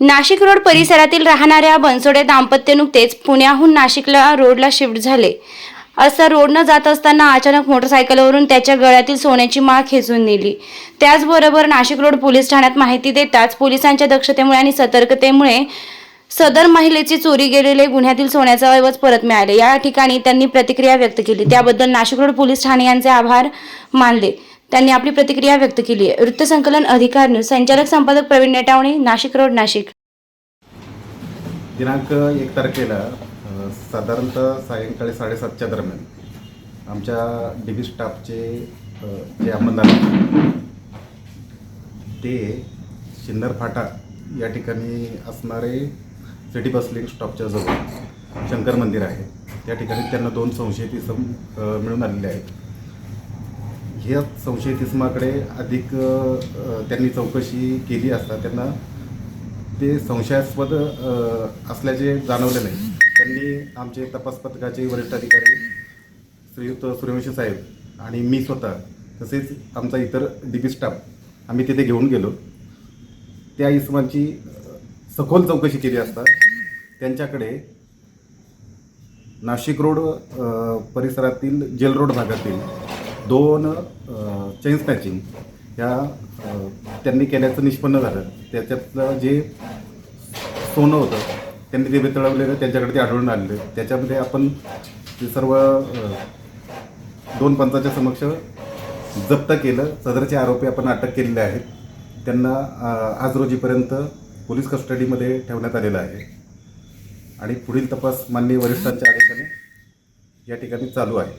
Nashik road परिसरातील राहणाऱ्या बनसोडे दाम्पत्य नुकतेच पुण्याहून नाशिकला रोडला शिफ्ट झाले. असं रोडनं जात असताना अचानक मोटरसायकलवरून त्याच्या गळ्यातील सोन्याची माळ खेचून नेली. त्याचबरोबर नाशिक रोड पोलीस ठाण्यात माहिती देताच पोलिसांच्या दक्षतेमुळे आणि सतर्कतेमुळे सदर महिलेची चोरी गेलेले गुन्ह्यातील सोन्याचा ऐवज परत मिळाले. या ठिकाणी त्यांनी प्रतिक्रिया व्यक्त केली. त्याबद्दल नाशिक रोड पोलीस ठाणे यांचे आभार मानले. त्यांनी आपली प्रतिक्रिया व्यक्त केली. आहे वृत्तसंकलन अधिकार न्यूज संचालक संपादक प्रवीण नेटावणे नाशिक रोड नाशिक. दिनांक एक तारखेला साधारणतः सायंकाळी साडेसातच्या दरम्यान आमच्या डिबी स्टाफचे जे अंमलदार ते शिन्नर फाटा या ठिकाणी असणारे सिटी बस लिंक स्टॉपच्या जवळ शंकर मंदिर आहे. त्या ठिकाणी त्यांना दोन संशयित इसम मिळून आलेले आहेत. ह्या संशयित इसमाकडे अधिक त्यांनी चौकशी केली असता त्यांना ते संशयास्पद असल्याचे जाणवले नाही. त्यांनी आमचे तपास पथकाचे वरिष्ठ अधिकारी श्रीयुक्त सूर्यवंशी साहेब आणि मी स्वतः तसेच आमचा इतर डी पी स्टाफ आम्ही तिथे घेऊन गेलो. त्या इसमांची सखोल चौकशी केली असता त्यांच्याकडे नाशिक रोड परिसरातील जेल रोड भागातील दोन चेन स्नॅचिंग ह्या त्यांनी केल्याचं निष्पन्न झालं. त्याच्यातलं जे सोनं होतं त्यांनी ते वितळवलेलं त्यांच्याकडे ते आढळून आलेलं. त्याच्यामध्ये आपण ते सर्व दोन पंचाच्या समक्ष जप्त केलं. सदरचे आरोपी आपण अटक केलेले आहेत. त्यांना आज रोजीपर्यंत पोलीस कस्टडीमध्ये ठेवण्यात आलेलं आहे. आणि पुढील तपास माननीय वरिष्ठांच्या आदेशाने या ठिकाणी चालू आहे.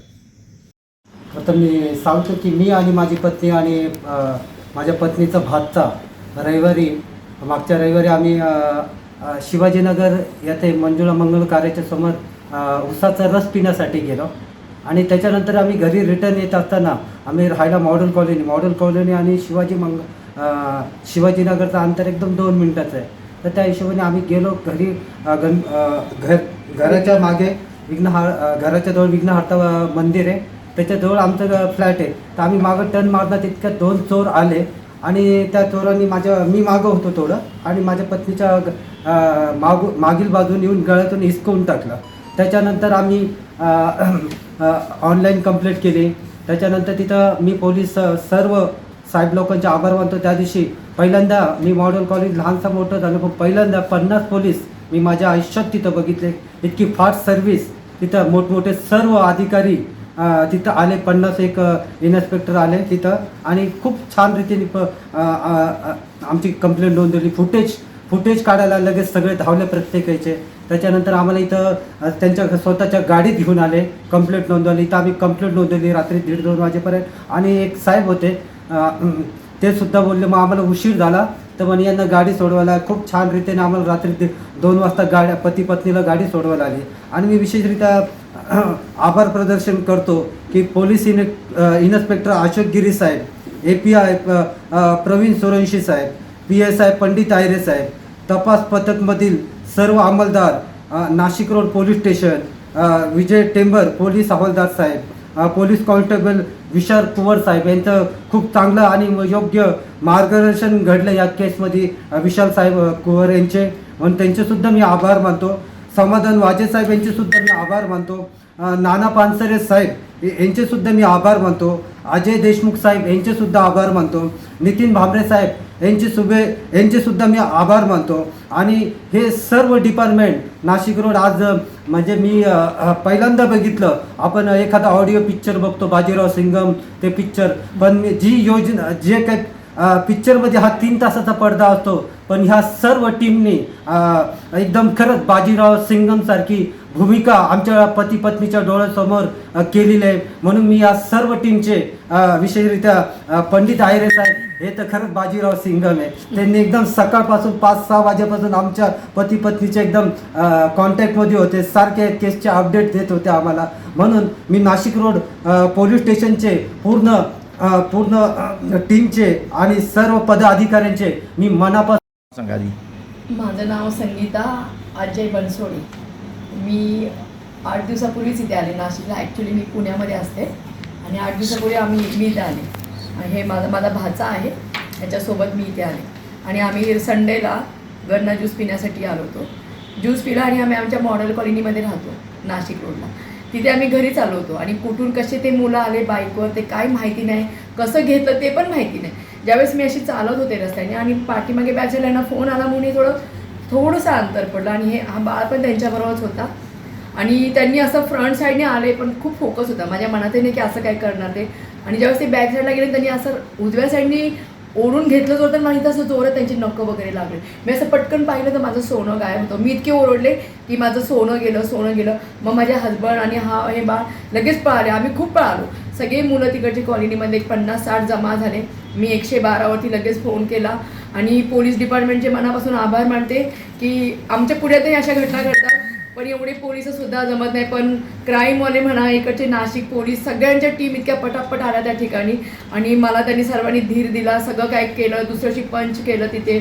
आता मी सांगतो की मी आणि माझी पत्नी आणि माझ्या पत्नीचा भातचा रविवारी मागच्या रविवारी आम्ही शिवाजीनगर येथे मंजुळा मंगल कार्याच्या समोर उसाचा रस पिण्यासाठी गेलो. आणि त्याच्यानंतर आम्ही घरी रिटर्न येत असताना आम्ही राहायला मॉडर्न कॉलनी मॉडर्न कॉलनी आणि शिवाजी मंग शिवाजीनगरचं अंतर एकदम दोन मिनटाचं आहे. तर त्या हिशोबाने आम्ही गेलो घरी गण घर घराच्या मागे विघ्नहार घराच्या जवळ विघ्नहर्ता मंदिर आहे. त्याच्याजवळ आमचं फ्लॅट आहे. तर आम्ही मागं टर्न मारणार तितक्यात दोन चोर आले. आणि त्या चोरांनी माझ्या मी मागं होतो थोडं. आणि माझ्या पत्नीच्या ग- मागू मागील बाजून येऊन गळ्यातून हिसकवून टाकलं. त्याच्यानंतर आम्ही ऑनलाईन कंप्लेंट केली. त्याच्यानंतर तिथं मी पोलीस सर्व साहेब लोकांचे आभार मानतो. त्या दिवशी पहिल्यांदा मी मॉडर्न कॉलेज लहानसा मोठं झालं. पण पहिल्यांदा पन्नास पोलीस मी माझ्या आयुष्यात तिथं बघितले. इतकी फास्ट सर्व्हिस. तिथं मोठमोठे सर्व अधिकारी तिथं आले पन्नास एक इन्स्पेक्टर आले तिथं आणि खूप छान रीतीने प आमची कंप्लेंट नोंदवली. फुटेज फुटेज काढायला लगेच सगळे धावले प्रत्येकाचे. त्याच्यानंतर आम्हाला इथं त्यांच्या स्वतःच्या गाडीत घेऊन आले कंप्लेंट नोंदवली. इथं आम्ही कंप्लेंट नोंदवली रात्री दीड दोन वाजेपर्यंत. आणि एक साहेब होते ते सुद्धा बोलले मग आम्हाला उशीर झाला. तर म्हणे यांना गाडी सोडवायला खूप छान रीतीने आम्हाला रात्री दोन वाजता गाड्या पती पत्नीला गाडी सोडवायला आली. आणि मी विशेषरित्या आभार प्रदर्शन करतो की police in inspector Ashok Giri Saheb A P I Praveen Soranshi Saheb P S I Pandit Aayre साहेब तपास पथकमधील सर्व अंमलदार Nashik road police station Vijay Tember police हवालदार साहेब पोलीस कॉन्स्टेबल विशाल कुवर साहेब यांचं खूप चांगलं आणि योग्य मार्गदर्शन घडलं या केसमध्ये. विशाल साहेब कुंवर कुवर यांचे म्हणून त्यांचेसुद्धा मी आभार मानतो. समाधान वाजे साहेब यांचे सुद्धा मी आभार मानतो. नाना पानसरे साहेब यांचेसुद्धा यांचे सुद्धा मी आभार मानतो. अजय देशमुख साहेब यांचे सुद्धा आभार मानतो. नितीन भांबरे साहेब यांचे सुभे यांचे सुद्धा मी आभार मानतो. आणि हे सर्व डिपार्टमेंट नाशिक रोड आज म्हणजे मी पहिल्यांदा बघितलं. आपण एखादा ऑडिओ पिक्चर बघतो बाजीराव सिंगम ते पिक्चर पण जी योजना जे काही पिक्चरमध्ये हा तीन तासाचा पडदा असतो पण ह्या सर्व टीमने एकदम खरंच बाजीराव सिंगमसारखी भूमिका आमच्या पती पत्नीच्या डोळ्यासमोर केलेली आहे. म्हणून मी या सर्व टीमचे विशेषरित्या पंडित आयरे साहेब हे तर खरंच बाजीराव सिंगम आहे. त्यांनी एकदम सकाळपासून पाच सहा वाजेपासून आमच्या पती पत्नीचे एकदम कॉन्टॅक्टमध्ये होते. सारखे केसचे अपडेट देत होते आम्हाला. म्हणून मी नाशिक रोड पोलीस स्टेशनचे पूर्ण पूर्ण टीमचे आणि सर्व पदाधिकाऱ्यांचे मी मनापासून सांगा माझं नाव संगीता अजय बनसोडे. मी आठ दिवसापूर्वीच इथे आले नाशिकला. ॲक्च्युली मी पुण्यामध्ये असते आणि आठ दिवसापूर्वी आम्ही मी इथे आले. आणि हे माझा माझा भाचा आहे त्याच्यासोबत मी इथे आले. आणि आम्ही संडेला गन्ना ज्यूस पिण्यासाठी आलो होतो. ज्यूस पिला आणि आम्ही आमच्या मॉडेल कॉलनीमध्ये राहतो नाशिक रोडला. तिथे आम्ही घरीच आलो होतो. आणि कुठून कसे ते मुलं आले बाईकवर ते काय माहिती नाही. कसं घेतलं ते पण माहिती नाही. ज्यावेळेस मी अशी चालत होते रस्त्याने आणि पाठीमागे बॅचलरना फोन आला म्हणून थोडं थोडंसं अंतर पडलं आणि हे हा बाळ पण त्यांच्याबरोबरच होता. आणि त्यांनी असं फ्रंट साईडने आले पण खूप फोकस होता. माझ्या मनात नाही की असं काय करणार ते? आणि ज्यावेळेस ते बॅक साईडला गेले त्यांनी असं उजव्या साईडनी ओढून घेतलं होतं तर माहीत असं जोरात त्यांची नक्क वगैरे लागले. मी असं पटकन पाहिलं तर माझं सोनं गायब होतं. मी इतके ओरडले की माझं सोनं गेलं सोनं गेलं. मग माझ्या हजबंड आणि हा हे बाळ लगेच पळाले. आम्ही खूप पळालो. सगळे मुलं तिकडची कॉलनीमध्ये एक पन्नास साठ जमा झाले. मी एकशे बारावरती लगेच फोन केला. आणि पोलीस डिपार्टमेंटचे मनापासून आभार मानते की आमच्या पुढ्यातही अशा घटना घडतात. पण एवढे पोलीस सुद्धा जमत नाही. पण क्राईमवाले म्हणा इकडचे नाशिक पोलीस सगळ्यांच्या टीम इतक्या पटापट आल्या त्या ठिकाणी. आणि मला त्यांनी सर्वांनी धीर दिला सगळं काय केलं दुसऱ्याशी पंच केलं तिथे.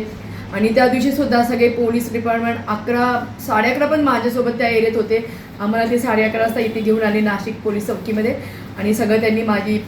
आणि त्या दिवशी सुद्धा सगळे पोलीस डिपार्टमेंट अकरा साडे अकरा पण माझ्यासोबत त्या एरियात होते. आम्हाला ते साडे अकरा वाजता इथे घेऊन आले नाशिक पोलीस चौकीमध्ये. आणि सगळं त्यांनी माझी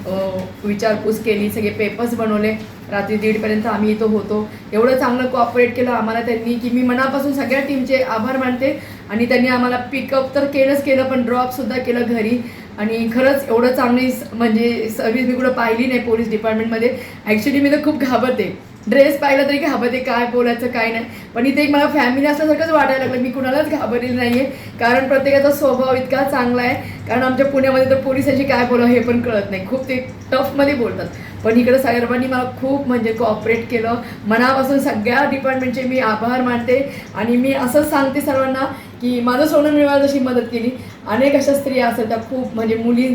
विचारपूस केली सगळे पेपर्स बनवले. रात्री दीडपर्यंत आम्ही इथं होतो. एवढं चांगलं कॉपरेट केलं आम्हाला त्यांनी की मी मनापासून सगळ्या टीमचे आभार मानते. आणि त्यांनी आम्हाला पिकअप तर केलंच केलं पण ड्रॉपसुद्धा केलं घरी. आणि खरंच एवढं चांगली म्हणजे सर्व्हिस मी कुठं पाहिली नाही पोलीस डिपार्टमेंटमध्ये ॲक्च्युली मी तर खूप घाबरते. ड्रेस पाहिला तरी घाबरते काय बोलायचं काय नाही. पण इथे एक मला फॅमिली असल्यासारखंच वाटायला लागलं. मी कुणालाच घाबरलेली नाही आहे कारण प्रत्येकाचा स्वभाव इतका चांगला आहे. कारण आमच्या पुण्यामध्ये तर पोलिसांशी काय बोलावं हे पण कळत नाही. खूप ते टफमध्ये बोलतात. पण इकडं सर्वांनी मला खूप म्हणजे कॉपरेट केलं. मनापासून सगळ्या डिपार्टमेंटचे मी आभार मानते. आणि मी असंच सांगते सर्वांना की माझं सोनं मिळवायला जशी मदत केली. अनेक अशा स्त्रिया असतात त्या खूप म्हणजे मुली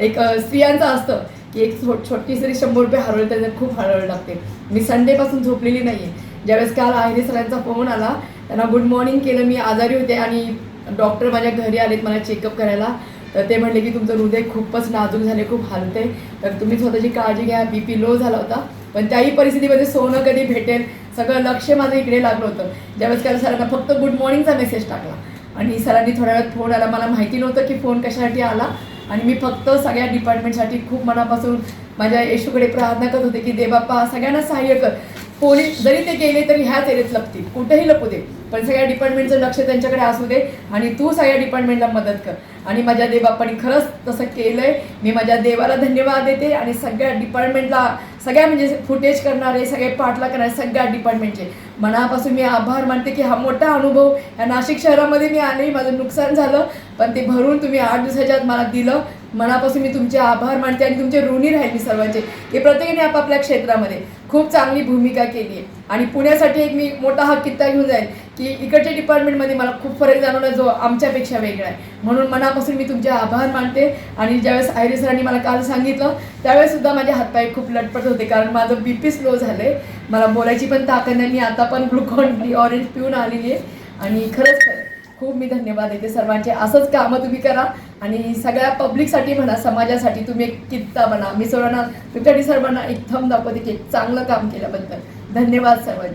एक स्त्रियांचं असतं की एक छो छोटी स्त्री शंभर रुपये हरवले त्यांना खूप हरवलं लागते. मी संडेपासून झोपलेली नाही आहे ज्यावेळेस काल आहिरे सरांचा फोन आला त्यांना गुड मॉर्निंग केलं मी आजारी होते आणि डॉक्टर माझ्या घरी आलेत मला चेकअप करायला. तर ते म्हणले की तुमचं हृदय खूपच नाजूक झाले खूप हलते तर तुम्ही स्वतःची काळजी घ्या बी पी लो झाला होता. पण त्याही परिस्थितीमध्ये सोनं कधी भेटेल सगळं लक्ष माझं इकडे लागलं होतं. ज्यावेळेस काल सरांना फक्त गुड मॉर्निंगचा मेसेज टाकला. आणि सरांनी थोड्या वेळात फोन आला. मला माहिती नव्हतं की फोन कशासाठी आला. आणि मी फक्त सगळ्या डिपार्टमेंटसाठी खूप मनापासून माझ्या येशूकडे प्रार्थना करत होते की देबाप्पा सगळ्यांना सहाय्य कर. पोलीस जरी ते गेले तरी ह्याच एरियात लपतील. कुठेही लपू दे. पण सगळ्या डिपार्टमेंटचं लक्ष त्यांच्याकडे असू दे आणि तू सगळ्या डिपार्टमेंटला मदत कर. आणि माझ्या देबाप्पाने खरंच तसं केलं आहे मी माझ्या देवाला धन्यवाद देते आणि सगळ्या डिपार्टमेंटला सगळ्या म्हणजे फुटेज करणारे सगळे पाठला करणारे सगळ्या डिपार्टमेंटचे मनापासून मी आभार मानते की हा मोठा अनुभव या नाशिक शहरामध्ये मी आले माझं नुकसान झालं पण ते भरून तुम्ही आठ दिवसाच्या आत मला दिलं. मनापासून मी तुमचे आभार मानते आणि तुमचे ऋणी राहील मी सर्वांचे. की प्रत्येकाने आपापल्या क्षेत्रामध्ये. खूप चांगली भूमिका केली आहे. आणि पुण्यासाठी एक मी मोठा हा कित्ता घेऊन जाईल की इकडच्या डिपार्टमेंटमध्ये मला खूप फरक जाणवला जो आमच्यापेक्षा वेगळा आहे. म्हणून मनापासून मी तुमचे आभार मानते आणि ज्यावेळेस आयरे सरांनी मला काल सांगितलं त्यावेळेस सुद्धा माझे हातपाय खूप लटपट होते कारण माझं बी पी स्लो झालं मला बोलायची पण ताकद नाही मी आता पण ग्लुकॉन डी ऑरेंज पिऊन आलेली आहे. आणि खरंच खरं खूप मी धन्यवाद देते सर्वांचे. असंच कामं तुम्ही करा आणि सगळ्या पब्लिकसाठी म्हणा समाजासाठी तुम्ही एक कित्ता बना मी सर्वांना तुमच्यासाठी सर्वांना एक थंब दाखवते की एक चांगलं काम केल्याबद्दल. धन्यवाद सर्वांचे.